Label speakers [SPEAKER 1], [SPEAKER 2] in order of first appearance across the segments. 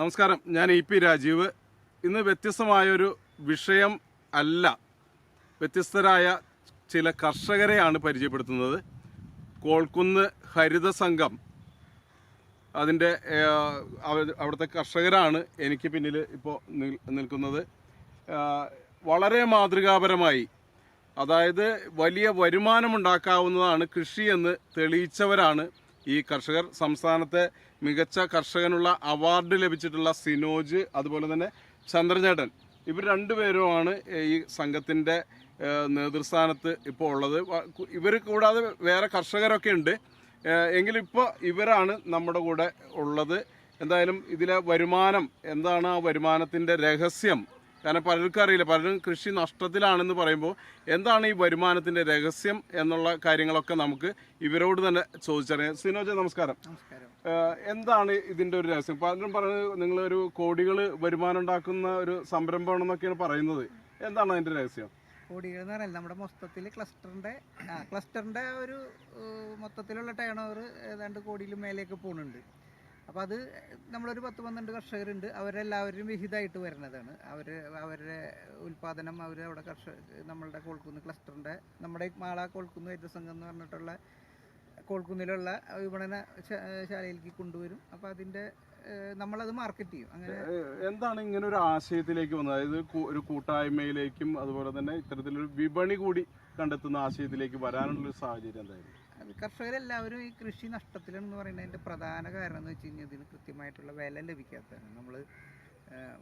[SPEAKER 1] നമസ്കാരം. ഞാൻ E P Rajeev. ഇന്ന് വ്യത്യസ്തമായൊരു വിഷയം അല്ല. വ്യത്യസ്തരായ ചില കർഷകരെയാണ് പരിചയപ്പെടുത്തുന്നത്. കോൾക്കുന്ന് ഹരിത സംഘം അതിന്റെ അവിടുത്തെ കർഷകരാണ് എനിക്ക് പിന്നിൽ ഇപ്പോൾ നിൽക്കുന്നത്. വളരെ മാതൃകാപരമായി അതായത് വലിയ വരുമാനമുണ്ടാക്കാവുന്നതാണ് കൃഷി എന്ന് തെളിയിച്ചവരാണ് ഈ കർഷകർ സംസ്ഥാനത്തെ മികച്ച കർഷകനുള്ള അവാർഡ് ലഭിച്ചിട്ടുള്ള സിനോജ് അതുപോലെ തന്നെ ചന്ദ്രചേട്ടൻ. ഇവർ രണ്ടുപേരുമാണ് ഈ സംഘത്തിന്റെ നേതൃസ്ഥാനത്ത് ഇപ്പോൾ ഉള്ളത്. ഇവർ കൂടാതെ വേറെ കർഷകരൊക്കെ ഉണ്ട്. എങ്കിലും ഇപ്പോൾ ഇവരാണ് നമ്മുടെ കൂടെ ഉള്ളത്. എന്തായാലും ഇതിലെ വരുമാനം എന്താണ് ആ വരുമാനത്തിന്റെ രഹസ്യം? കാരണം പലർക്കും അറിയില്ല. പലരും കൃഷി നഷ്ടത്തിലാണെന്ന് പറയുമ്പോൾ എന്താണ് ഈ വരുമാനത്തിന്റെ രഹസ്യം എന്നുള്ള കാര്യങ്ങളൊക്കെ നമുക്ക് ഇവരോട് തന്നെ ചോദിച്ചറിയാം. സിനോജ നമസ്കാരം. എന്താണ് ഇതിന്റെ ഒരു രഹസ്യം? പലരും പറയുന്നത് നിങ്ങളൊരു കോടികൾ വരുമാനം ഉണ്ടാക്കുന്ന ഒരു സംരംഭമാണെന്നൊക്കെയാണ് പറയുന്നത്. എന്താണ് അതിന്റെ രഹസ്യം?
[SPEAKER 2] കോടികൾ എന്ന് പറയുന്നത് നമ്മുടെ മൊത്തത്തിൽ ക്ലസ്റ്ററിന്റെ ക്ലസ്റ്ററിന്റെ ക്ലസ്റ്ററിന്റെ ഒരു മൊത്തത്തിലുള്ള ടേൺ ഓവർ ഏതാണ്ട് കോടിയിൽ മേലേക്ക് പോകുന്നുണ്ട്. അപ്പോൾ അത് നമ്മളൊരു പത്ത് പന്ത്രണ്ട് കർഷകരുണ്ട്. അവരെല്ലാവരും വിഹിതമായിട്ട് വരുന്നതാണ്. അവർ അവരുടെ ഉൽപ്പാദനം അവർ അവിടെ കർഷക നമ്മളുടെ കോൾക്കുന്ന് ക്ലസ്റ്ററിന്റെ നമ്മുടെ മാള കോൾക്കുന്ന് വൈദ്യസംഘം എന്ന് പറഞ്ഞിട്ടുള്ള കോൾക്കുന്നിലുള്ള വിപണന ശാലയിലേക്ക് കൊണ്ടുവരും. അപ്പോൾ അതിന്റെ നമ്മളത് മാർക്കറ്റ് ചെയ്യും. അങ്ങനെ
[SPEAKER 1] എന്താണ് ഇങ്ങനെ ഒരു ആശയത്തിലേക്ക് വന്നത്? അതായത് ഒരു കൂട്ടായ്മയിലേക്കും അതുപോലെ തന്നെ ഇത്തരത്തിലൊരു വിപണി കൂടി കണ്ടെത്തുന്ന ആശയത്തിലേക്ക് വരാനുള്ള ഒരു സാഹചര്യം
[SPEAKER 2] അത് കർഷകരെല്ലാവരും ഈ കൃഷി നഷ്ടത്തിലാണെന്ന് പറയുന്നതിന്റെ പ്രധാന കാരണം എന്ന് വെച്ച് കഴിഞ്ഞാൽ ഇതിന് കൃത്യമായിട്ടുള്ള വില ലഭിക്കാത്തതാണ്. നമ്മൾ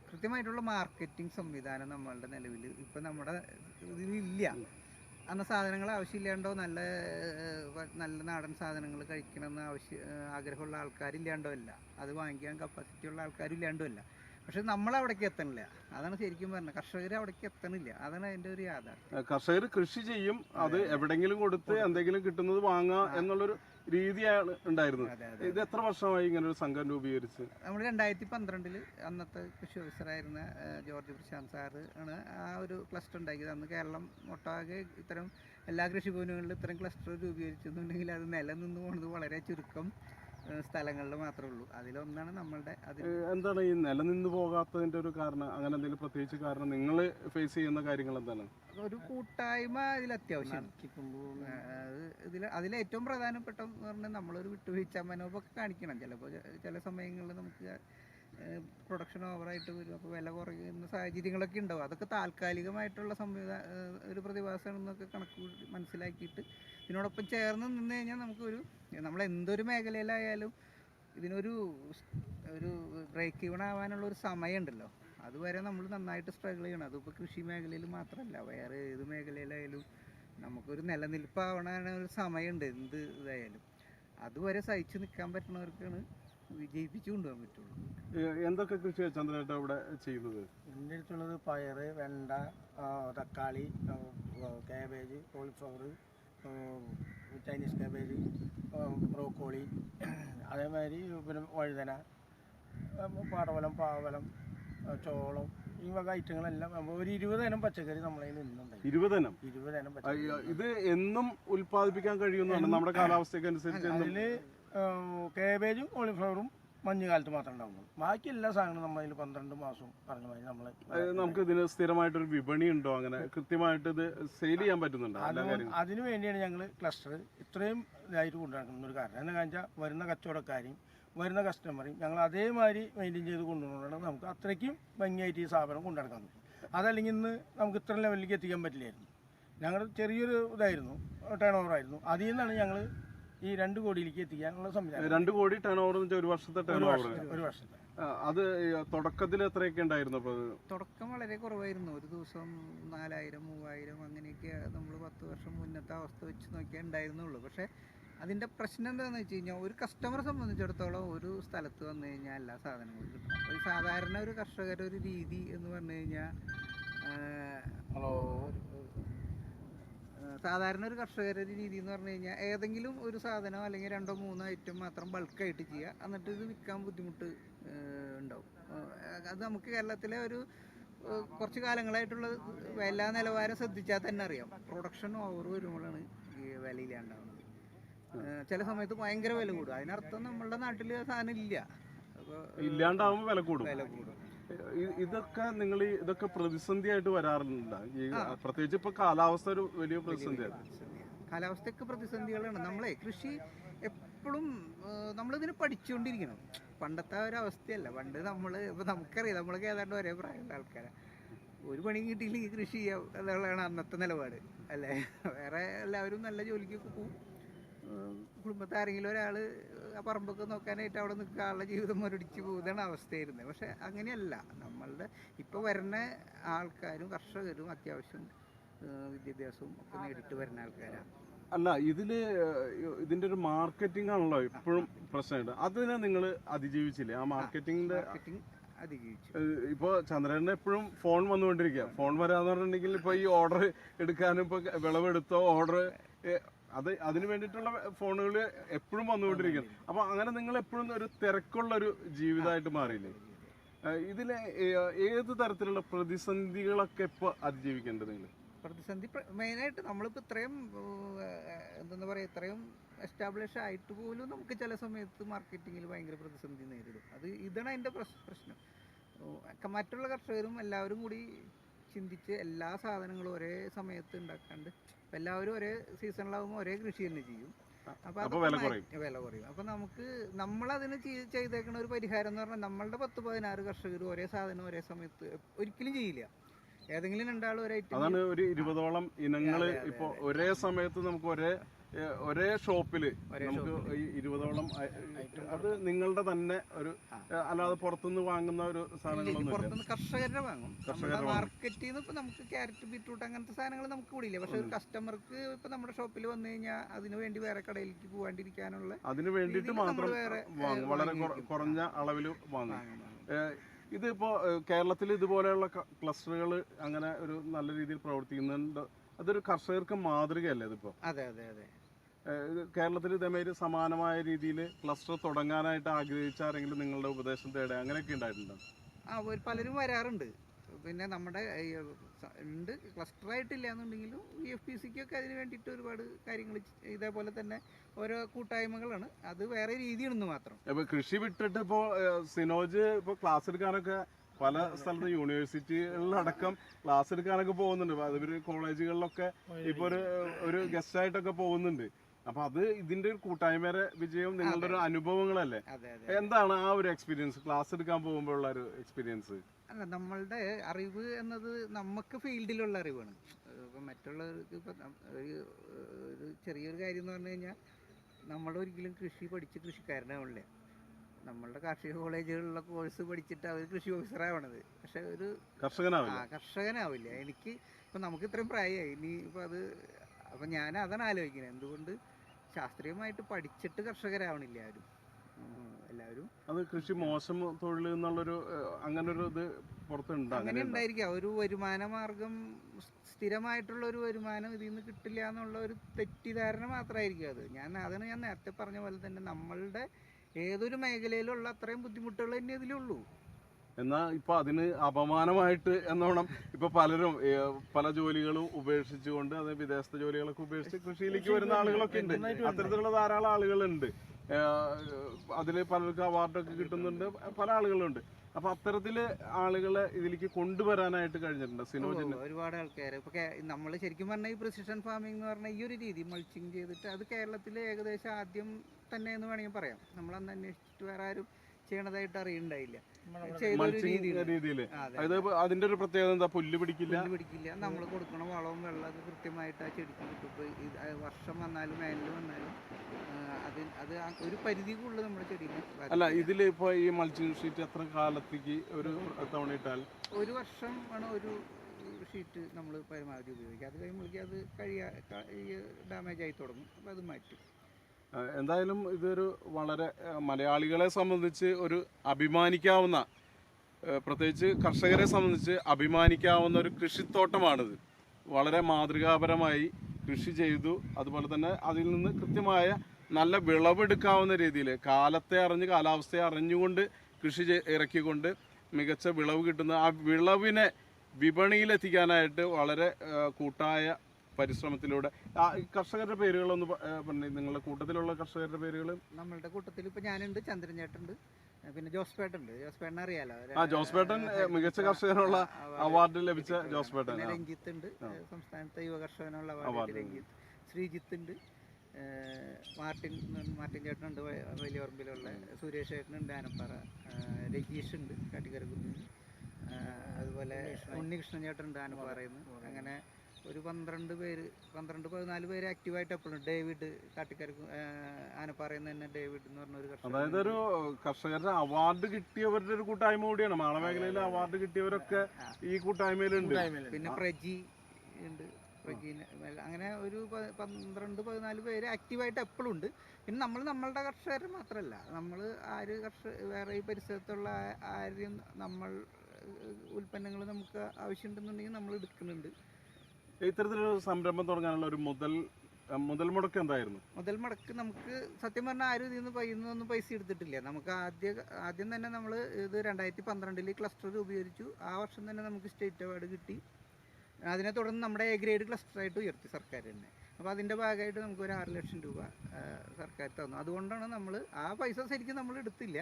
[SPEAKER 2] കൃത്യമായിട്ടുള്ള മാർക്കറ്റിംഗ് സംവിധാനം നമ്മളുടെ നിലവിൽ ഇപ്പം നമ്മുടെ ഇതിലില്ല. അന്ന് സാധനങ്ങൾ ആവശ്യമില്ലാണ്ടോ നല്ല നല്ല നാടൻ സാധനങ്ങൾ കഴിക്കണമെന്ന് ആവശ്യ ആഗ്രഹമുള്ള ആൾക്കാരില്ലാണ്ടോ അല്ല. അത് വാങ്ങിക്കാൻ കപ്പാസിറ്റി ഉള്ള ആൾക്കാരില്ലാണ്ടോ അല്ല. പക്ഷെ നമ്മൾ അവിടേക്ക് എത്തണില്ല. അതാണ് ശരിക്കും പറഞ്ഞത്. കർഷകർ അവിടേക്ക് എത്തണില്ല. അതാണ് അതിന്റെ ഒരു യാഥാർത്ഥ്യം.
[SPEAKER 1] കർഷകർ കൃഷി ചെയ്യും. അത് എവിടെങ്കിലും കൊടുത്ത് എന്തെങ്കിലും കിട്ടുന്നത് വാങ്ങുക എന്നുള്ളൊരു രീതിയാണ് ഉണ്ടായിരുന്നത്. ഇത് എത്ര വർഷമായി ഇങ്ങനെ ഒരു സംഘം രൂപീകരിച്ച്?
[SPEAKER 2] നമ്മൾ രണ്ടായിരത്തി പന്ത്രണ്ടിൽ അന്നത്തെ കൃഷി ഓഫീസറായിരുന്ന ജോർജ് പ്രശാന്ത് സാറ് ആണ് ആ ഒരു ക്ലസ്റ്റർ ഉണ്ടാക്കിയത്. അന്ന് കേരളം ഒട്ടാകെ ഇത്തരം എല്ലാ കൃഷിഭവനുകളിലും ഇത്തരം ക്ലസ്റ്റർ രൂപീകരിച്ചെന്നുണ്ടെങ്കിൽ അത് നിലനിന്ന് പോകുന്നത് വളരെ ചുരുക്കം. സ്ഥലങ്ങളിൽ മാത്രമേ ഉള്ളൂ. അതിലൊന്നാണ് നമ്മളുടെ അതിൽ
[SPEAKER 1] എന്താണ് ഈ നിലനിന്ന് പോകാത്തതിന്റെ ഒരു കാരണം അങ്ങനെ എന്തെങ്കിലും പ്രത്യേകിച്ച് കാരണം നിങ്ങൾ ഫേസ് ചെയ്യുന്ന കാര്യങ്ങൾ എന്താണ്?
[SPEAKER 2] ഒരു കൂട്ടായ്മ ഇതിൽ അത്യാവശ്യമാണ്. ഇതിൽ അതിൽ ഏറ്റവും പ്രധാനപ്പെട്ട എന്ന് പറഞ്ഞാൽ നമ്മളൊരു വിട്ടുവീഴ്ച മനോഭൊക്കെ കാണിക്കണം. ചിലപ്പോൾ ചില സമയങ്ങളിൽ നമുക്ക് പ്രൊഡക്ഷൻ ഓവറായിട്ട് വരും. അപ്പോൾ വില കുറയുന്ന സാഹചര്യങ്ങളൊക്കെ ഉണ്ടാവും. അതൊക്കെ താൽക്കാലികമായിട്ടുള്ള സംവിധാന ഒരു പ്രതിഭാസമാണെന്നൊക്കെ കണക്ക് മനസ്സിലാക്കിയിട്ട് ഇതിനോടൊപ്പം ചേർന്ന് നിന്ന് കഴിഞ്ഞാൽ നമുക്കൊരു നമ്മൾ എന്തൊരു മേഖലയിലായാലും ഇതിനൊരു ഒരു ബ്രേക്ക് ഈവൺ ആവാനുള്ള ഒരു സമയമുണ്ടല്ലോ. അതുവരെ നമ്മൾ നന്നായിട്ട് സ്ട്രഗിൾ ചെയ്യണം. അതിപ്പോൾ കൃഷി മേഖലയിൽ മാത്രമല്ല വേറെ ഏത് മേഖലയിലായാലും നമുക്കൊരു നിലനിൽപ്പാവണ ഒരു സമയമുണ്ട്. എന്ത് ഇതായാലും. അതുവരെ സഹിച്ചു നിൽക്കാൻ പറ്റുന്നവർക്കാണ് വിജയിപ്പിച്ചു കൊണ്ടുപോകാൻ പറ്റുള്ളൂ.
[SPEAKER 1] എന്തൊക്കെ കൃഷിയാണ് ചന്ദ്രനേട്ട അവിടെ ചെയ്യുന്നത്?
[SPEAKER 3] എന്റെ അടുത്തുള്ളത് പയറ് വെണ്ട തക്കാളി cabbage cauliflower Chinese cabbage broccoli അതേമാതിരി പിന്നെ വഴുതന പാടവലം പാവലം ചോളം ഈ വക ഐറ്റങ്ങളെല്ലാം ഒരു ഇരുപത് ഇനം പച്ചക്കറി നമ്മളതിൽ നിന്നുണ്ടായി.
[SPEAKER 1] ഇരുപതെണ്ണം
[SPEAKER 3] ഇരുപത് ഇനം പച്ചക്കറി.
[SPEAKER 1] ഇത് എന്നും ഉൽപ്പാദിപ്പിക്കാൻ കഴിയുന്നതാണ്. നമ്മുടെ കാലാവസ്ഥയ്ക്ക് അനുസരിച്ച്
[SPEAKER 3] അതിൽ കാബേജും കോളിഫ്ലവറും മഞ്ഞുകാലത്ത് മാത്രമേ ഉണ്ടാവുള്ളൂ. ബാക്കി എല്ലാ സാധനങ്ങളും നമ്മളതിൽ പന്ത്രണ്ട് മാസവും പറഞ്ഞു മാതിരി നമ്മൾ
[SPEAKER 1] അതായത് നമുക്ക് ഇതിന് സ്ഥിരമായിട്ടൊരു വിപണി ഉണ്ടോ? അങ്ങനെ കൃത്യമായിട്ട് ഇത് സെയിൽ ചെയ്യാൻ പറ്റുന്നുണ്ടോ?
[SPEAKER 3] അതിനു വേണ്ടിയാണ് ഞങ്ങൾ ക്ലസ്റ്റർ ഇത്രയും ഇതായിട്ട് കൊണ്ടുനടക്കുന്ന ഒരു കാരണം എന്താ വെച്ചാൽ വരുന്ന കച്ചവടക്കാരെയും വരുന്ന കസ്റ്റമറും ഞങ്ങൾ അതേമാതിരി മെയിന്റെയിൻ ചെയ്ത് കൊണ്ടുപോകണം നമുക്ക് അത്രയ്ക്കും ഭംഗിയായിട്ട് ഈ സാധനം കൊണ്ടുനടക്കാൻ പറ്റും അതല്ലെങ്കിൽ ഇന്ന് നമുക്ക് ഇത്ര ലെവലിലേക്ക് എത്തിക്കാൻ പറ്റില്ലായിരുന്നു. ഞങ്ങൾ ചെറിയൊരു ഇതായിരുന്നു ടേൺ ഓവർ ആയിരുന്നു. അതിൽ നിന്നാണ് ഞങ്ങൾ ഈ രണ്ട് കോടിയിലേക്ക് എത്തിക്കാനുള്ള സംവിധാനം.
[SPEAKER 1] രണ്ട് കോടി ടേൺ ഓവർ വെച്ചാൽ ഒരു വർഷത്തെ ടേൺ ഓവർ
[SPEAKER 3] ഒരു വർഷത്തെ.
[SPEAKER 1] അത് തുടക്കത്തിൽ എത്രയൊക്കെ ഉണ്ടായിരുന്നു അപ്പോൾ
[SPEAKER 2] തുടക്കം വളരെ കുറവായിരുന്നു. ഒരു ദിവസം നാലായിരം മൂവായിരം അങ്ങനെയൊക്കെ നമ്മൾ പത്ത് വർഷം മുന്നത്തെ അവസ്ഥ വെച്ച് നോക്കിയാൽ ഉണ്ടായിരുന്നുള്ളൂ. പക്ഷേ അതിന്റെ പ്രശ്നം എന്താണെന്ന് വെച്ച് കഴിഞ്ഞാൽ ഒരു കസ്റ്റമറെ സംബന്ധിച്ചിടത്തോളം ഒരു സ്ഥലത്ത് വന്നു കഴിഞ്ഞാൽ എല്ലാ സാധനങ്ങളും കിട്ടും. ഒരു സാധാരണ ഒരു കർഷകരുടെ ഒരു രീതി എന്ന് പറഞ്ഞു കഴിഞ്ഞാൽ
[SPEAKER 3] ഹലോ
[SPEAKER 2] സാധാരണ ഒരു കർഷകരുടെ രീതി എന്ന് പറഞ്ഞു കഴിഞ്ഞാൽ ഏതെങ്കിലും ഒരു സാധനം അല്ലെങ്കിൽ രണ്ടോ മൂന്നോ ഐറ്റം മാത്രം ബൾക്കായിട്ട് ചെയ്യുക. എന്നിട്ട് ഇത് വിൽക്കാൻ ബുദ്ധിമുട്ട് ഉണ്ടാവും. അത് നമുക്ക് കേരളത്തിലെ ഒരു കുറച്ച് കാലങ്ങളായിട്ടുള്ള വില നിലവാരം ശ്രദ്ധിച്ചാൽ തന്നെ അറിയാം. പ്രൊഡക്ഷൻ ഓവർ വരുമ്പോഴാണ് ഈ വിലയില്ലാണ്ടാവുന്നത് ഏഹ് ചില സമയത്ത് ഭയങ്കര വില കൂടും. അതിനർത്ഥം നമ്മളുടെ നാട്ടിൽ സാധനം ഇല്ല. അപ്പോൾ
[SPEAKER 1] ഇല്ലാണ്ടാവുമ്പോൾ വില കൂടും.
[SPEAKER 2] വില കൂടും.
[SPEAKER 1] ഇതൊക്കെ നിങ്ങൾ ഇതൊക്കെ പ്രതിസന്ധിയായിട്ട് വരാറുണ്ട്? ഈ പ്രത്യേകിച്ച് ഇപ്പൊ കാലാവസ്ഥ ഒരു വലിയ പ്രതിസന്ധിയാണ്.
[SPEAKER 2] കാലാവസ്ഥയ്ക്ക് പ്രതിസന്ധികളാണ്. നമ്മളെ കൃഷി എപ്പോഴും നമ്മളിതിനെ പഠിച്ചുകൊണ്ടിരിക്കണം പണ്ടത്തെ ആ ഒരു അവസ്ഥയല്ല. പണ്ട് നമ്മൾ ഇപ്പൊ നമുക്കറിയാം. നമ്മളൊക്കെ ഏതാണ്ട് ഒരേ പ്രായമുള്ള ആൾക്കാരാണ് ഒരു പണി കിട്ടിയില്ലെങ്കിൽ കൃഷി ചെയ്യാം എന്നുള്ളതാണ് അന്നത്തെ നിലപാട്. അല്ലേ? വേറെ എല്ലാവരും നല്ല ജോലിക്കൊക്കെ പോകും കുടുംബത്തെ ആരെങ്കിലും ഒരാൾ ആ പറമ്പൊക്കെ നോക്കാനായിട്ട് അവിടെ നിൽക്കുക ആളുടെ ജീവിതം മുരടിച്ച് പോകുന്നതാണ് അവസ്ഥയായിരുന്നത് പക്ഷെ അങ്ങനെയല്ല. നമ്മളുടെ ഇപ്പോൾ വരുന്ന ആൾക്കാരും കർഷകരും അത്യാവശ്യം വിദ്യാഭ്യാസവും ഒക്കെ നേരിട്ട് വരുന്ന ആൾക്കാരാണ്.
[SPEAKER 1] അല്ല ഏഹ്, ഇതിന്റെ ഒരു മാർക്കറ്റിംഗ് ആണല്ലോ ഇപ്പോഴും പ്രശ്നമുണ്ട് അതിനെ നിങ്ങൾ അതിജീവിച്ചില്ലേ? ആ മാർക്കറ്റിംഗിന്റെ ഇപ്പൊ ചന്ദ്രന് എപ്പോഴും ഫോൺ വന്നുകൊണ്ടിരിക്കുക. ഫോൺ വരാന്ന് പറഞ്ഞിട്ടുണ്ടെങ്കിൽ ഇപ്പൊ ഈ ഓർഡർ എടുക്കാനും ഇപ്പൊ വിളവെടുത്തോ ഓർഡർ അത് അതിന് വേണ്ടിയിട്ടുള്ള ഫോണുകൾ എപ്പോഴും വന്നുകൊണ്ടിരിക്കുന്നു. അപ്പൊ അങ്ങനെ നിങ്ങൾ എപ്പോഴും ഒരു തിരക്കുള്ള ഒരു ജീവിതമായിട്ട് മാറിയില്ലേ? ഇതിലെ ഏത് തരത്തിലുള്ള പ്രതിസന്ധികളൊക്കെ ഇപ്പൊ അതിജീവിക്കേണ്ടത് നിങ്ങൾ?
[SPEAKER 2] പ്രതിസന്ധി മെയിനായിട്ട് നമ്മളിപ്പോൾ ഇത്രയും എന്താ പറയുക ഇത്രയും എസ്റ്റാബ്ലിഷ് ആയിട്ട് പോലും നമുക്ക് ചില സമയത്ത് മാർക്കറ്റിങ്ങിൽ ഭയങ്കര പ്രതിസന്ധി നേരിടും. അത് ഇതാണ് അതിന്റെ പ്രശ്നം. മറ്റുള്ള കർഷകരും എല്ലാവരും കൂടി ചിന്തിച്ച് എല്ലാ സാധനങ്ങളും ഒരേ സമയത്ത് ഉണ്ടാക്കാണ്ട് ഇപ്പം എല്ലാവരും ഒരേ സീസണിലാകുമ്പോൾ ഒരേ കൃഷി തന്നെ ചെയ്യും. അപ്പോൾ
[SPEAKER 1] അപ്പൊ വില കുറയും.
[SPEAKER 2] വില കുറയും. അപ്പോൾ നമുക്ക് നമ്മളതിന് ചെയ്- ചെയ്തേക്കുന്ന ഒരു പരിഹാരം എന്ന് പറഞ്ഞാൽ നമ്മളുടെ പത്ത് പതിനാറ് കർഷകർ ഒരേ സാധനം ഒരേ സമയത്ത് ഒരിക്കലും ചെയ്യില്ല. ഏതെങ്കിലും രണ്ടാളും ഒരേ
[SPEAKER 1] അതാണ് ഒരു ഇരുപതോളം ഇനങ്ങൾ ഇപ്പൊ ഒരേ സമയത്ത് നമുക്ക് ഒരേ ഒരേ ഷോപ്പിൽ നമുക്ക് ഈ ഇരുപതോളം അത് നിങ്ങളുടെ തന്നെ ഒരു അല്ലാതെ പുറത്തുനിന്ന് വാങ്ങുന്ന ഒരു സാധനങ്ങളൊന്നും
[SPEAKER 2] കർഷകരുടെ വാങ്ങും. മാർക്കറ്റിൽ നിന്ന് ഇപ്പൊ നമുക്ക് ക്യാരറ്റ് ബീറ്റ്റൂട്ട് അങ്ങനത്തെ സാധനങ്ങൾ നമുക്ക് കൂടിയില്ല? പക്ഷെ ഒരു കസ്റ്റമർക്ക് ഇപ്പൊ നമ്മുടെ ഷോപ്പിൽ വന്നു കഴിഞ്ഞാൽ അതിനു വേണ്ടി വേറെ കടയിലേക്ക് പോകാണ്ടിരിക്കാനുള്ള
[SPEAKER 1] അതിന്
[SPEAKER 2] വേണ്ടിട്ട്
[SPEAKER 1] മാത്രം വളരെ കുറഞ്ഞ അളവിൽ വാങ്ങും. ഇതിപ്പോ കേരളത്തിൽ ഇതുപോലെയുള്ള ക്ലസ്റ്ററുകൾ അങ്ങനെ ഒരു നല്ല രീതിയിൽ പ്രവർത്തിക്കുന്നുണ്ട്. അതൊരു കർഷകർക്ക് മാതൃകയല്ലേ ഇതിപ്പോ?
[SPEAKER 2] അതെ അതെ അതെ.
[SPEAKER 1] കേരളത്തിൽ ഇതേമാതിരി സമാനമായ രീതിയിൽ ക്ലസ്റ്റർ തുടങ്ങാനായിട്ട് ആഗ്രഹിച്ച ആരെങ്കിലും നിങ്ങളുടെ ഉപദേശം തേടുക അങ്ങനെയൊക്കെ ഉണ്ടായിട്ടുണ്ടോ?
[SPEAKER 2] ആ ഒരു പലരും വരാറുണ്ട്. പിന്നെ നമ്മുടെ ഉണ്ട് ക്ലസ്റ്റർ ആയിട്ടില്ല എന്നുണ്ടെങ്കിലും വി എഫ് പി സിക്കൊക്കെ അതിന് വേണ്ടിയിട്ട് ഒരുപാട് കാര്യങ്ങൾ ഇതേപോലെ തന്നെ ഓരോ കൂട്ടായ്മകളാണ്. അത് വേറെ രീതിയാണെന്ന് മാത്രം.
[SPEAKER 1] ഇപ്പൊ കൃഷി വിട്ടിട്ട് ഇപ്പോ സിനോജ് ഇപ്പൊ ക്ലാസ് എടുക്കാനൊക്കെ പല സ്ഥലത്ത് യൂണിവേഴ്സിറ്റികളിലടക്കം ക്ലാസ് എടുക്കാനൊക്കെ പോകുന്നുണ്ട്. അപ്പൊ അത് ഒരു കോളേജുകളിലൊക്കെ ഇപ്പൊ ഒരു ഒരു ഗസ്റ്റ് ആയിട്ടൊക്കെ പോകുന്നുണ്ട്. അപ്പൊ അത് ഇതിന്റെ ഒരു കൂട്ടായ്മയുടെ വിജയവും നിങ്ങളുടെ ഒരു അനുഭവങ്ങളല്ലേ? എന്താണ് ആ ഒരു എക്സ്പീരിയൻസ് ക്ലാസ് എടുക്കാൻ പോകുമ്പോഴുള്ള ഒരു എക്സ്പീരിയൻസ്
[SPEAKER 2] അല്ല നമ്മളുടെ അറിവ് എന്നത് നമുക്ക് ഫീൽഡിലുള്ള അറിവാണ്. ഇപ്പം മറ്റുള്ളവർക്ക് ഇപ്പം ഒരു ഒരു ചെറിയൊരു കാര്യം എന്ന് പറഞ്ഞു കഴിഞ്ഞാൽ നമ്മൾ ഒരിക്കലും കൃഷി പഠിച്ച് കൃഷിക്കാരനാവില്ല നമ്മളുടെ കാർഷിക കോളേജുകളിലുള്ള കോഴ്സ് പഠിച്ചിട്ട് അവർ കൃഷി ഓഫീസറാവണത് പക്ഷെ ഒരു ആ
[SPEAKER 1] കർഷകനാവില്ല.
[SPEAKER 2] കർഷകനാവില്ല എനിക്ക് ഇപ്പം നമുക്ക് ഇത്രയും പ്രായമായി ഇനി ഇപ്പം അത് അപ്പം ഞാൻ അതാണ് ആലോചിക്കുന്നത് എന്തുകൊണ്ട് ശാസ്ത്രീയമായിട്ട് പഠിച്ചിട്ട് കർഷകരാവണില്ല ആരും. എല്ലാവരും
[SPEAKER 1] അത് കൃഷി മോശം തൊഴിൽ എന്നുള്ളൊരു അങ്ങനെ ഒരു ഇത് പുറത്തുണ്ട്
[SPEAKER 2] അങ്ങനെ
[SPEAKER 1] അങ്ങനെ
[SPEAKER 2] ഉണ്ടായിരിക്കാം. ഒരു വരുമാന മാർഗം സ്ഥിരമായിട്ടുള്ള ഒരു വരുമാനം ഇതിൽ നിന്ന് കിട്ടില്ല എന്നുള്ള ഒരു തെറ്റിദ്ധാരണ മാത്രമായിരിക്കും അത്. ഞാൻ അതാണ് ഞാൻ നേരത്തെ പറഞ്ഞ പോലെ തന്നെ നമ്മളുടെ ഏതൊരു മേഖലയിലുള്ള അത്രയും ബുദ്ധിമുട്ടുകൾ തന്നെ ഇതിലുള്ളൂ.
[SPEAKER 1] എന്നാ ഇപ്പൊ അതിന് അപമാനമായിട്ട് എന്നോണം ഇപ്പൊ പലരും പല ജോലികളും ഉപേക്ഷിച്ചുകൊണ്ട് അത് വിദേശത്തെ ജോലികളൊക്കെ ഉപേക്ഷിച്ച് കൃഷിയിലേക്ക് വരുന്ന ആളുകളൊക്കെ ഉണ്ട്. അത്തരത്തിലുള്ള ധാരാളം ആളുകളുണ്ട്. അതിൽ പലർക്കും അവാർഡൊക്കെ കിട്ടുന്നുണ്ട് പല ആളുകളുണ്ട്. അപ്പൊ അത്തരത്തിൽ ആളുകളെ ഇതിലേക്ക് കൊണ്ടുവരാനായിട്ട് കഴിഞ്ഞിട്ടുണ്ട്.
[SPEAKER 2] സിനോജൻ ഒരുപാട് ആൾക്കാർ ഇപ്പൊ നമ്മൾ ശരിക്കും പറഞ്ഞാൽ ഈ പ്രിസിഷൻ ഫാമിംഗ് എന്ന് പറഞ്ഞാൽ ഈ ഒരു രീതി മൾച്ചിങ് ചെയ്തിട്ട് അത് കേരളത്തിൽ ഏകദേശം ആദ്യം തന്നെ എന്ന് വേണമെങ്കിൽ പറയാം. നമ്മളന്ന് അന്വേഷിച്ചിട്ട് വേറെ ആരും ചെയ്യണതായിട്ട് അറിയണ്ടായില്ല. രീതിയിൽ
[SPEAKER 1] അതിന്റെ ഒരു പ്രത്യേകത എന്താ? പുല്ല് പിടിക്കില്ല?
[SPEAKER 2] പുല്ല് പിടിക്കില്ല. നമ്മൾ കൊടുക്കണ വളവും വെള്ളമൊക്കെ കൃത്യമായിട്ട് ആ ചെടിക്ക് കിട്ടും. ഇപ്പൊ വർഷം വന്നാലും വേനൽ വന്നാലും അത് അത് ഒരു പരിധിക്കുള്ളിൽ നമ്മുടെ ചെടിയിൽ
[SPEAKER 1] അല്ല ഇതിൽ ഇപ്പൊ ഈ മൾച്ചിങ് ഷീറ്റ് എത്ര കാലത്തേക്ക് ഒരു തവണ ഇട്ടാൽ?
[SPEAKER 2] ഒരു വർഷം ആണ് ഒരു ഷീറ്റ് നമ്മൾ പരമാവധി ഉപയോഗിക്കുക. അത് കഴിയുമ്പോഴേക്കും അത് കഴിയാ ഡാമേജ് ആയി തുടങ്ങും. അപ്പോൾ അത് മാറ്റും.
[SPEAKER 1] എന്തായാലും ഇതൊരു വളരെ മലയാളികളെ സംബന്ധിച്ച് ഒരു അഭിമാനിക്കാവുന്ന പ്രത്യേകിച്ച് കർഷകരെ സംബന്ധിച്ച് അഭിമാനിക്കാവുന്ന ഒരു കൃഷിത്തോട്ടമാണിത്. വളരെ മാതൃകാപരമായി കൃഷി ചെയ്തു. അതുപോലെ തന്നെ അതിൽ നിന്ന് കൃത്യമായ നല്ല വിളവെടുക്കാവുന്ന രീതിയിൽ കാലത്തെ അറിഞ്ഞ് കാലാവസ്ഥയെ അറിഞ്ഞുകൊണ്ട് കൃഷി ഇറക്കിക്കൊണ്ട് മികച്ച വിളവ് കിട്ടുന്ന ആ വിളവിനെ വിപണിയിലെത്തിക്കാനായിട്ട് വളരെ കൂട്ടായ പരിശ്രമത്തിലൂടെ. ആ, ഈ കർഷകരുടെ പേരുകളൊന്ന് പ- പറഞ്ഞേ നിങ്ങളുടെ കൂട്ടത്തിലുള്ള കർഷകരുടെ പേരുകൾ
[SPEAKER 2] നമ്മളുടെ കൂട്ടത്തിൽ ഇപ്പൊ ഞാനുണ്ട് ചന്ദ്രൻ ചേട്ടുണ്ട് പിന്നെ ജോസ് പേട്ടൻ ഉണ്ട് ജോസ് പേട്ടൻ അറിയാലോ
[SPEAKER 1] ആ ജോസ് പേട്ടൻ ഏ, മികച്ച കർഷകനുള്ള അവാർഡ് ലഭിച്ച ജോസ് പേട്ടൻ
[SPEAKER 2] പിന്നെ
[SPEAKER 1] ആ.
[SPEAKER 2] രഞ്ജിത്ത് ഉണ്ട് സംസ്ഥാനത്തെ യുവ കർഷകനുള്ള അവാർഡ് രഞ്ജിത്ത് ശ്രീജിത്ത് ഉണ്ട് മാർട്ടിൻ മാർട്ടിൻ ചേട്ടനുണ്ട് വ- വലിയ പറമ്പിലുള്ള സുരേഷ് ചേട്ടനുണ്ട് ആനപ്പാറ രജീഷ് ഉണ്ട് കാട്ടിക്കരക്കുന്ന്. അതുപോലെ ഉണ്ണികൃഷ്ണൻ. ചേട്ടനുണ്ട് ആനപ്പാറയിൽ നിന്ന് അങ്ങനെ ഒരു പന്ത്രണ്ട് പേര് പന്ത്രണ്ട് പതിനാല് പേര് ആക്റ്റീവായിട്ട് എപ്പോഴും ഡേവിഡ് കാട്ടിക്കരക്ക് ആനപ്പാറയിൽ നിന്ന് തന്നെ ഡേവിഡ് എന്ന് പറഞ്ഞ ഒരു കർഷകൻ.
[SPEAKER 1] അതായത് ഒരു കർഷകരുടെ അവാർഡ് കിട്ടിയവരുടെ ഒരു കൂട്ടായ്മ കൂടിയാണ്. മാളമേഖലയിൽ അവാർഡ് കിട്ടിയവരൊക്കെ ഈ കൂട്ടായ്മയിലുണ്ട്.
[SPEAKER 2] പിന്നെ പ്രജി ഉണ്ട്. പ്രജീന അങ്ങനെ ഒരു പന്ത്രണ്ട് പതിനാല് പേര് ആക്റ്റീവായിട്ട് എപ്പോഴും ഉണ്ട്. പിന്നെ നമ്മൾ നമ്മളുടെ കർഷകർ മാത്രമല്ല നമ്മൾ ആര് കർഷക വേറെ ഈ പരിസരത്തുള്ള ആരെയും ആരും നമ്മൾ ഉൽപ്പന്നങ്ങൾ നമുക്ക് ആവശ്യമുണ്ടെന്നുണ്ടെങ്കിൽ നമ്മൾ എടുക്കുന്നുണ്ട്.
[SPEAKER 1] ഇത്തരത്തിലൊരു സംരംഭം തുടങ്ങാനുള്ള ഒരു മുതൽ മുതൽ മുടക്ക് എന്തായിരുന്നു?
[SPEAKER 2] മുതൽ മുടക്ക് നമുക്ക് സത്യം പറഞ്ഞാൽ ആരും ഇതിൽ നിന്ന് പയ്യുന്നൊന്നും പൈസ എടുത്തിട്ടില്ല. നമുക്ക് ആദ്യ ആദ്യം തന്നെ നമ്മൾ ഇത് രണ്ടായിരത്തി പന്ത്രണ്ടിൽ ക്ലസ്റ്റർ ഉപയോഗിച്ചു. ആ വർഷം തന്നെ നമുക്ക് സ്റ്റേറ്റ് അവാർഡ് കിട്ടി. അതിനെ തുടർന്ന് നമ്മുടെ എ ഗ്രേഡ് ക്ലസ്റ്ററായിട്ട് ഉയർത്തി സർക്കാർ തന്നെ. അപ്പോൾ അതിന്റെ ഭാഗമായിട്ട് നമുക്ക് ഒരു ആറ് ലക്ഷം രൂപ സർക്കാർ തന്നു. അതുകൊണ്ടാണ് നമ്മൾ ആ പൈസ ശരിക്കും നമ്മൾ എടുത്തില്ല.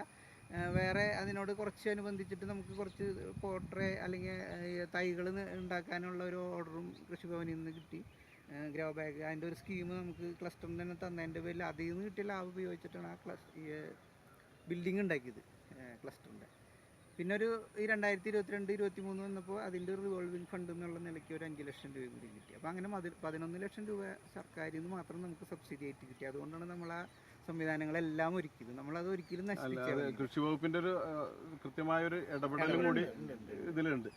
[SPEAKER 2] വേറെ അതിനോട് കുറച്ച് അനുബന്ധിച്ചിട്ട് നമുക്ക് കുറച്ച് പോട്രെ അല്ലെങ്കിൽ തൈകൾ ഉണ്ടാക്കാനുള്ള ഒരു ഓർഡറും കൃഷിഭവനിൽ നിന്ന് കിട്ടി. Grow bag. അതിന്റെ ഒരു സ്കീം നമുക്ക് ക്ലസ്റ്ററിന് തന്നെ തന്നതിന്റെ പേരിൽ അതിൽ നിന്ന് കിട്ടിയ ലാഭം ഉപയോഗിച്ചിട്ടാണ് ആ ക്ലസ് ഈ ബിൽഡിംഗ് ഉണ്ടാക്കിയത് ക്ലസ്റ്ററിന്റെ പിന്നെ ഒരു ഈ രണ്ടായിരത്തി ഇരുപത്തിരണ്ട് ഇരുപത്തി മൂന്ന് വന്നപ്പോൾ അതിന്റെ ഒരു റിവോൾവിംഗ് ഫണ്ട് എന്നുള്ള നിലയ്ക്ക് ഒരു അഞ്ച് ലക്ഷം രൂപ കൂടി കിട്ടി. അപ്പോൾ അങ്ങനെ പതിനൊന്ന് ലക്ഷം രൂപ സർക്കാരിൽ നിന്ന് മാത്രം നമുക്ക് സബ്സിഡി ആയിട്ട് കിട്ടി. അതുകൊണ്ടാണ് നമ്മൾ ആ സംവിധാനങ്ങളെല്ലാം ഒരുക്കിയത്. നമ്മളത് ഒരിക്കലും
[SPEAKER 1] അല്ല അത്
[SPEAKER 2] ഒരിക്കലും
[SPEAKER 1] കൃഷി വകുപ്പിന്റെ ഒരു കൃത്യമായ ഒരു ഇടപെടലും കൂടി ഇതിലുണ്ട്.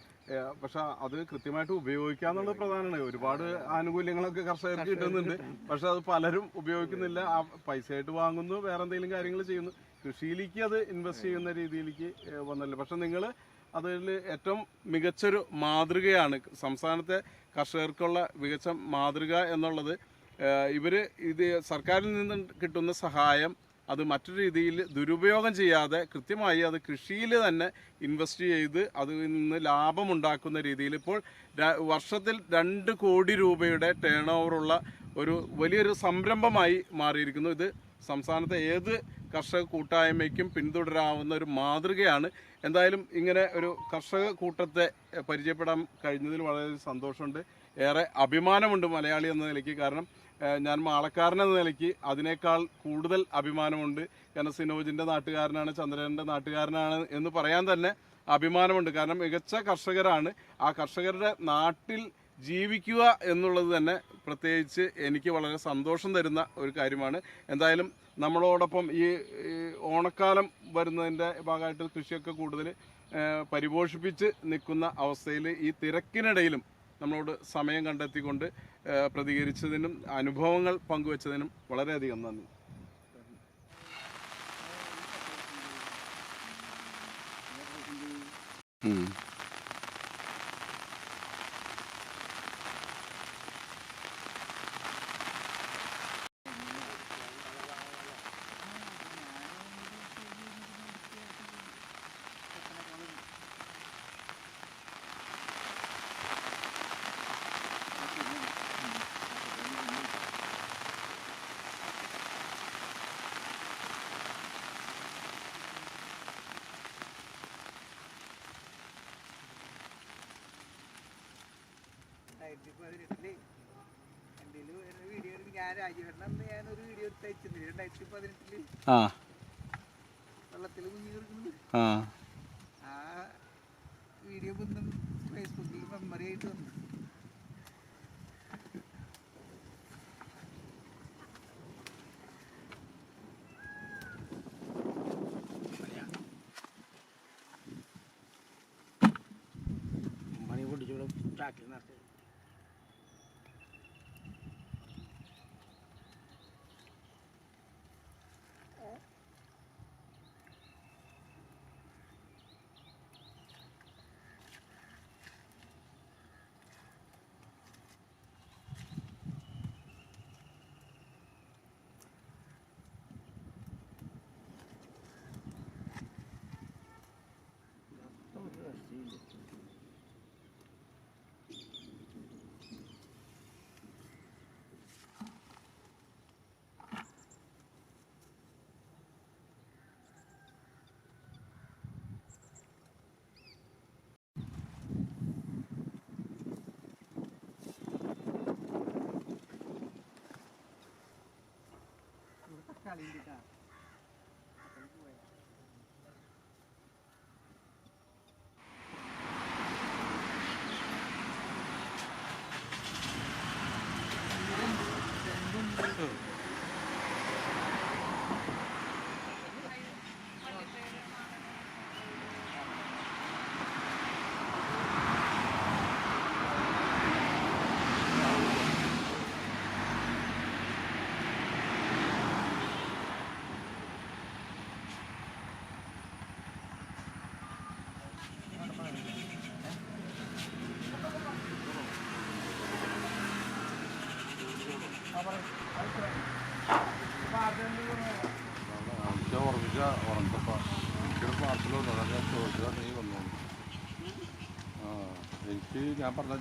[SPEAKER 1] പക്ഷെ അത് കൃത്യമായിട്ട് ഉപയോഗിക്കാന്നുള്ളത് പ്രധാനമാണ്. ഒരുപാട് ആനുകൂല്യങ്ങളൊക്കെ കർഷകർക്ക് കിട്ടുന്നുണ്ട്. പക്ഷെ അത് പലരും ഉപയോഗിക്കുന്നില്ല. ആ പൈസയായിട്ട് വാങ്ങുന്നു വേറെ എന്തെങ്കിലും കാര്യങ്ങൾ ചെയ്യുന്നു. കൃഷിയിലേക്ക് അത് ഇൻവെസ്റ്റ് ചെയ്യുന്ന രീതിയിലേക്ക് വന്നല്ലോ. പക്ഷെ നിങ്ങൾ അതിൽ ഏറ്റവും മികച്ചൊരു മാതൃകയാണ് സംസ്ഥാനത്തെ കർഷകർക്കുള്ള മികച്ച മാതൃക എന്നുള്ളത് ഇവർ ഇത് സർക്കാരിൽ നിന്ന് കിട്ടുന്ന സഹായം അത് മറ്റൊരു രീതിയിൽ ദുരുപയോഗം ചെയ്യാതെ കൃത്യമായി അത് കൃഷിയിൽ തന്നെ ഇൻവെസ്റ്റ് ചെയ്ത് അതിൽ നിന്ന് ലാഭമുണ്ടാക്കുന്ന രീതിയിൽ ഇപ്പോൾ വർഷത്തിൽ രണ്ട് കോടി രൂപയുടെ ടേൺ ഓവറുള്ള ഒരു വലിയൊരു സംരംഭമായി മാറിയിരിക്കുന്നു. ഇത് സംസ്ഥാനത്തെ ഏത് കർഷക കൂട്ടായ്മയ്ക്കും പിന്തുടരാവുന്ന ഒരു മാതൃകയാണ്. എന്തായാലും ഇങ്ങനെ ഒരു കർഷക കൂട്ടത്തെ പരിചയപ്പെടാൻ കഴിഞ്ഞതിൽ വളരെ സന്തോഷമുണ്ട്. ഏറെ അഭിമാനമുണ്ട് മലയാളി എന്ന നിലയ്ക്ക്. കാരണം ഞാൻ മാളക്കാരൻ എന്ന നിലയ്ക്ക് അതിനേക്കാൾ കൂടുതൽ അഭിമാനമുണ്ട്. കാരണം സിനോജിന്റെ നാട്ടുകാരനാണ് ചന്ദ്രന്റെ നാട്ടുകാരനാണ് എന്ന് പറയാൻ തന്നെ അഭിമാനമുണ്ട്. കാരണം മികച്ച കർഷകരാണ്. ആ കർഷകരുടെ നാട്ടിൽ ജീവിക്കുക എന്നുള്ളത് തന്നെ പ്രത്യേകിച്ച് എനിക്ക് വളരെ സന്തോഷം തരുന്ന ഒരു കാര്യമാണ് എന്തായാലും നമ്മളോടൊപ്പം ഈ ഓണക്കാലം വരുന്നതിന്റെ ഭാഗമായിട്ട് കൃഷിയൊക്കെ കൂടുതൽ പരിപോഷിപ്പിച്ച് നിൽക്കുന്ന അവസ്ഥയിൽ ഈ തിരക്കിനിടയിലും നമ്മളോട് സമയം കണ്ടെത്തിക്കൊണ്ട് പ്രതികരിച്ചതിനും അനുഭവങ്ങൾ പങ്കുവച്ചതിനും വളരെയധികം നന്ദി.
[SPEAKER 2] രണ്ടായിരത്തി പതിനെട്ടിൽ. എന്തെങ്കിലും ഒരു വീഡിയോ എടുത്ത് ഞാൻ രാജീവേട്ടൻ അന്ന് ഞാനൊരു വീഡിയോ എടുത്ത് അയച്ചിട്ടുണ്ട് രണ്ടായിരത്തി പതിനെട്ടിൽ.
[SPEAKER 1] ആ.
[SPEAKER 2] വെള്ളത്തിൽ മുങ്ങി കിടക്കുന്നത്
[SPEAKER 1] ആ.
[SPEAKER 2] ആ വീഡിയോ ഫേസ്ബുക്കിൽ മെമ്മറി ആയിട്ട് വന്നു.
[SPEAKER 3] മണി പൊട്ടിച്ചൂടെ ചാക്കിൽ നടത്തി.
[SPEAKER 4] Hindi ka. ഞാൻ പറഞ്ഞ